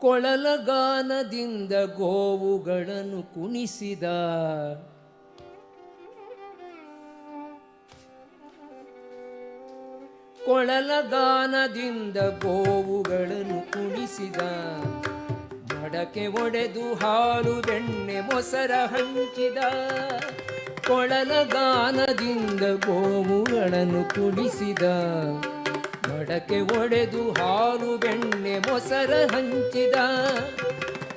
ಕೊಳಲಗಾನದಿಂದ ಗೋವುಗಳನ್ನು ಕುಣಿಸಿದ. ಕೊಳಲಗಾನದಿಂದ ಗೋವುಗಳನ್ನು ಕುಣಿಸಿದ. ಮಡಕೆ ಒಡೆದು ಹಾಲು ಬೆಣ್ಣೆ ಮೊಸರ ಹಂಚಿದ. ಕೊಳಲಗಾನದಿಂದ ಗೋವುಗಳನ್ನು ಕುಣಿಸಿದ. ಮಡಕೆ ಒಡೆದು ಹಾಲು ಬೆಣ್ಣೆ ಮೊಸರ ಹಂಚಿದ.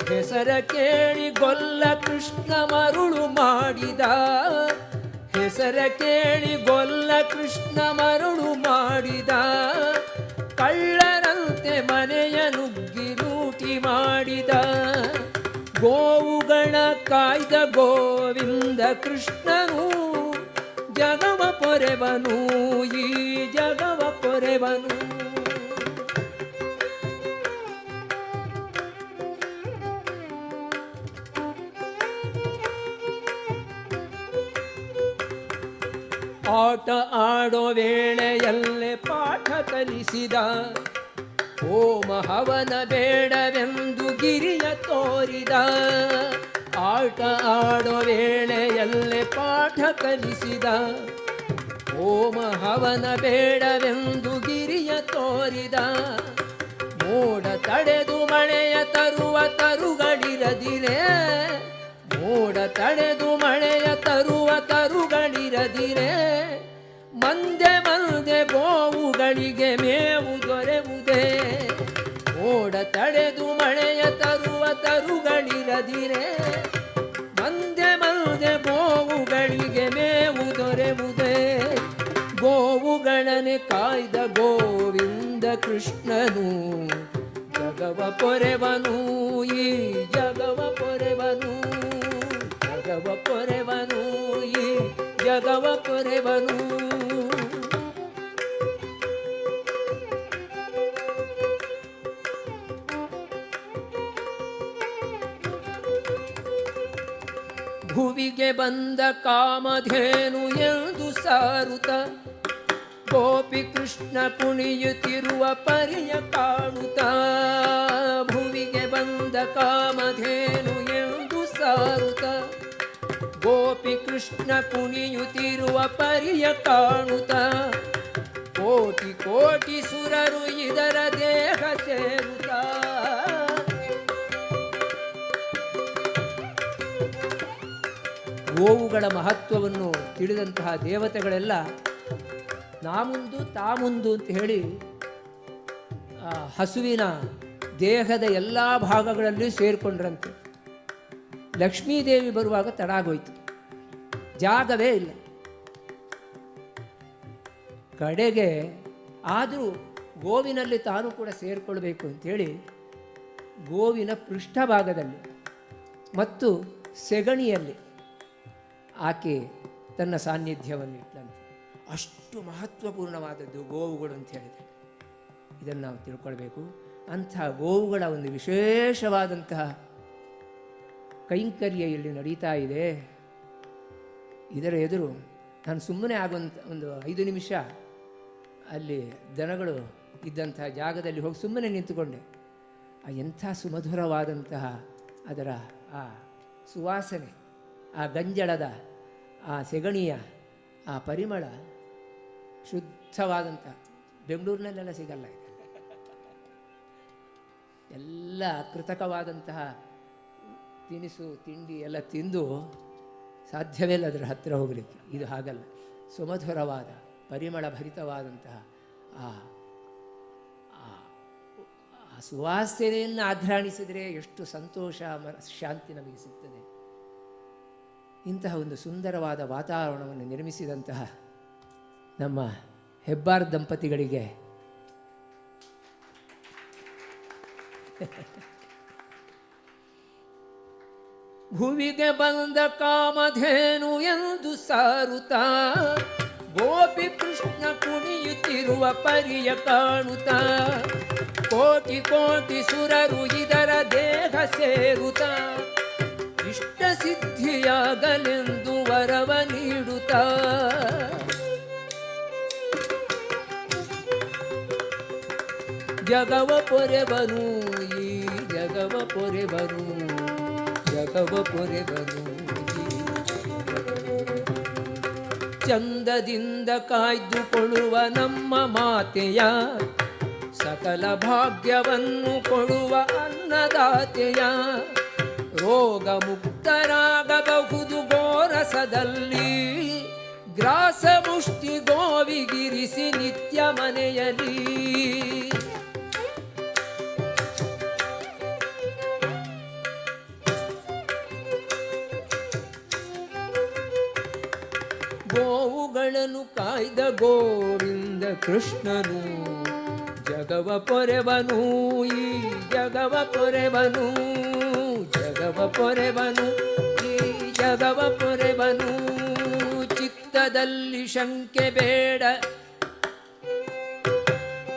ಹೆಸರ ಕೇಳಿ ಗೊಲ್ಲ ಕೃಷ್ಣ ಮರುಳು ಮಾಡಿದ. ಹೆಸರ ಕೇಳಿ ಗೊಲ್ಲ ಕೃಷ್ಣ ಮರುಳು ಮಾಡಿದ. ಕಳ್ಳರಂತೆ ಮನೆಯ ನುಗ್ಗಿ ಲೂಟಿ ಮಾಡಿದ. ಗೋವುಗಳ ಕಾಯ್ದ ಗೋವಿಂದ ಕೃಷ್ಣನು ಜಗವ ಪೊರೆವನು, ಈ ಜಗವ ಪೊರೆವನು. ಆಟ ಆಡೋ ವೇಳೆಯಲ್ಲೇ ಪಾಠ ಕಲಿಸಿದ ಓಮ ಹವನ ಬೇಡವೆಂದು ಗಿರಿಯ ತೋರಿದ. ಆಟ ಆಡೋ ವೇಳೆಯಲ್ಲೇ ಪಾಠ ಕಲಿಸಿದ. ಓಮ ಹವನ ಬೇಡವೆಂದು ಗಿರಿಯ ತೋರಿದ. ಮೋಡ ತಡೆದು ಮಳೆಯ ತರುವ ತರುಗಳಿರದಿರೆ. ಮೋಡ ತಡೆದು ಮಳೆಯ ತರುವ ತರುಗಳಿರದಿರೆ. ಮಂದೆ ಮಂದೆ ಗೋವುಗಳಿಗೆ ಮೇವು ದೊರೆವುದೇ. ಮೋಡ ತಡೆದು ಮಳೆಯ ತರುವ ತರುಗಳಿರದಿರೆ. ಮಂದೆ ಗೋವುಗಳಿಗೆ ಮೇವು ದೊರೆವುದೇ ಗೋವುಗಳನೆ ಕಾಯ್ದ ಗೋವಿಂದ ಕೃಷ್ಣನು, ಜಗವ ಪೊರೆವನು, ಈ ಜಗವ ಪೊರೆವನು ಜಗವ ಪೊರೆವನು, ಈ ಜಗವ ಪೊರೆವನು. ಭುವಿಗೆ ಬಂದ ಕಾಮಧೇನು ಎಂದು ಸಾರುತ. ಗೋಪಿ ಕೃಷ್ಣ ಕುಣಿಯುತ್ತಿರುವ ಪರಿಯ ಕಾಣುತ್ತ ಭುವಿಗೆ ಬಂದ ಕಾಮಧೇನು ಎಂದು ಸಾರುತ. ಗೋಪಿ ಕೃಷ್ಣ ಕುಣಿಯುತ್ತಿರುವ ಪರಿಯ ಕಾಣುತ್ತ ಕೋಟಿ ಕೋಟಿ ಸುರರು ಇದರ ದೇಹ ಸೇರುತ್ತ ಗೋವುಗಳ ಮಹತ್ವವನ್ನು ತಿಳಿದಂತಹ ದೇವತೆಗಳೆಲ್ಲ ನಾಮುಂದು ತಾಮುಂದು ಅಂತ ಹೇಳಿ ಹಸುವಿನ ದೇಹದ ಎಲ್ಲ ಭಾಗಗಳಲ್ಲಿ ಸೇರಿಕೊಂಡ್ರಂತೆ. ಲಕ್ಷ್ಮೀದೇವಿ ಬರುವಾಗ ತಡ ಆಗೋಯ್ತು ಜಾಗವೇ ಇಲ್ಲ. ಕಡೆಗೆ ಆದರೂ ಗೋವಿನಲ್ಲಿ ತಾನು ಕೂಡ ಸೇರಿಕೊಳ್ಬೇಕು ಅಂತೇಳಿ ಗೋವಿನ ಪೃಷ್ಠಭಾಗದಲ್ಲಿ ಮತ್ತು ಸೆಗಣಿಯಲ್ಲಿ ಆಕೆ ತನ್ನ ಸಾನ್ನಿಧ್ಯವನ್ನು ಇಟ್ಟಂತೆ ಅಷ್ಟು ಮಹತ್ವಪೂರ್ಣವಾದದ್ದು ಗೋವುಗಳು ಅಂತ ಹೇಳಿದೆ. ಇದನ್ನು ನಾವು ತಿಳ್ಕೊಳ್ಬೇಕು. ಅಂಥ ಗೋವುಗಳ ಒಂದು ವಿಶೇಷವಾದಂತಹ ಕೈಂಕರ್ಯ ಇಲ್ಲಿ ನಡೀತಾ ಇದೆ. ಇದರ ಎದುರು ನಾನು ಸುಮ್ಮನೆ ಆಗುವಂಥ ಒಂದು ಐದು ನಿಮಿಷ ಅಲ್ಲಿ ದನಗಳು ಇದ್ದಂತಹ ಜಾಗದಲ್ಲಿ ಹೋಗಿ ಸುಮ್ಮನೆ ನಿಂತುಕೊಂಡೆ. ಆ ಎಂಥ ಸುಮಧುರವಾದಂತಹ ಅದರ ಆ ಸುವಾಸನೆ, ಆ ಗಂಜಳದ ಆ ಸೆಗಣಿಯ ಆ ಪರಿಮಳ ಶುದ್ಧವಾದಂಥ ಬೆಂಗಳೂರಿನಲ್ಲೆಲ್ಲ ಸಿಗಲ್ಲ ಎಲ್ಲ ಕೃತಕವಾದಂತಹ ತಿನಿಸು, ತಿಂಡಿ ಎಲ್ಲ ತಿಂದು ಸಾಧ್ಯವೇ ಇಲ್ಲ ಅದರ ಹತ್ತಿರ ಹೋಗಲಿಕ್ಕೆ. ಇದು ಹಾಗಲ್ಲ. ಸುಮಧುರವಾದ ಪರಿಮಳ ಭರಿತವಾದಂತಹ ಆ, ಆ- ಸುವಾಸನೆಯನ್ನು ಆಘ್ರಾಣಿಸಿದರೆ ಎಷ್ಟು ಸಂತೋಷ ಶಾಂತಿ ನಮಗೆ ಸಿಗ್ತದೆ. ಇಂತಹ ಒಂದು ಸುಂದರವಾದ ವಾತಾವರಣವನ್ನು ನಿರ್ಮಿಸಿದಂತಹ ನಮ್ಮ ಹೆಬ್ಬಾರ್ ದಂಪತಿಗಳಿಗೆ ಭೂವಿಗೆ ಬಂದ ಕಾಮಧೇನು ಎಂದು ಸಾರುತ ಗೋಪಿ ಕೃಷ್ಣ ಕುಣಿಯುತ್ತಿರುವ ಪರಿಯ ಕಾಣುತ ಕೋಟಿ ಕೋಟಿ ಸುರರು ಇದರ ದೇಹ ಸೇರುತ್ತ. ಸಿದ್ಧಿಯಾಗಲೆಂದು ವರವ ನೀಡುತ್ತ. ಜಗವ ಪೊರೆವನು ಈ ಜಗವ ಪೊರೆವನು ಜಗವ ಪೊರೆವನು ಚಂದದಿಂದ ಕಾಯ್ದುಕೊಳ್ಳುವ ನಮ್ಮ ಮಾತೆಯ ಸಕಲ ಭಾಗ್ಯವನ್ನು ಕೊಡುವ ಅನ್ನದಾತೆಯ ರೋಗ ಮುಕ್ತರಾಗಬಹುದು ಗೋರಸದಲ್ಲಿ ಗ್ರಾಸ ಮುಷ್ಟಿ ಗೋವಿಗಿರಿಸಿ ನಿತ್ಯ ಮನೆಯಲ್ಲಿ. ಗೋವುಗಳನ್ನು ಕಾಯ್ದ ಗೋವಿಂದ ಕೃಷ್ಣನು, ಜಗವ ಪೊರೆವನು, ಈ ಜಗವ ಪೊರೆವನು. ಜಗವ ಪೊರೆವನು, ಈ ಜಗವ ಪೊರೆವನು, ಚಿತ್ತದಲ್ಲಿ ಶಂಕೆ ಬೇಡ.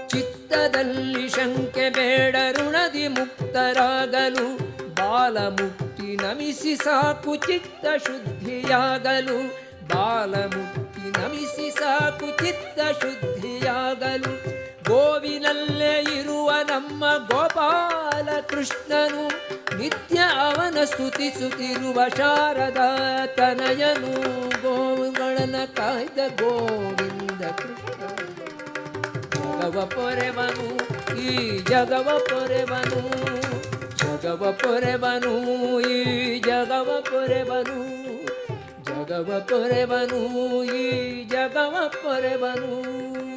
ಚಿತ್ತದಲ್ಲಿ ಶಂಕೆ ಬೇಡ, ಋಣದಿ ಮುಕ್ತರಾಗಲು, ಬಾಲ ಮುಕ್ತಿ ನಮಿಸಿ ಸಾಕು, ಚಿತ್ತ ಶುದ್ಧಿಯಾಗಲು, ಬಾಲ ಮುಕ್ತಿ ನಮಿಸಿ ಸಾಕು, ಚಿತ್ತ ಶುದ್ಧಿಯಾಗಲು. ಗೋವಿನಲ್ಲೇ ಇರುವ ನಮ್ಮ ಗೋಪಾಲ ಕೃಷ್ಣನು ನಿತ್ಯ ಅವನ ಸ್ತುತಿಸುತ್ತಿರುವ ಶಾರದ ತನಯನು ಗೋವುಗಳನ್ನ ಕಾಯ್ದ ಗೋವಿಂದ ಕೃಷ್ಣನು ಜಗವ ಪೊರೆವನು, ಈ ಜಗವ ಪೊರೆವನು ಜಗವ ಪೊರೆವನು, ಈ ಜಗವ ಪೊರೆವನು ಜಗವ ಪೊರೆವನು, ಈ ಜಗವ ಪೊರೆವನು.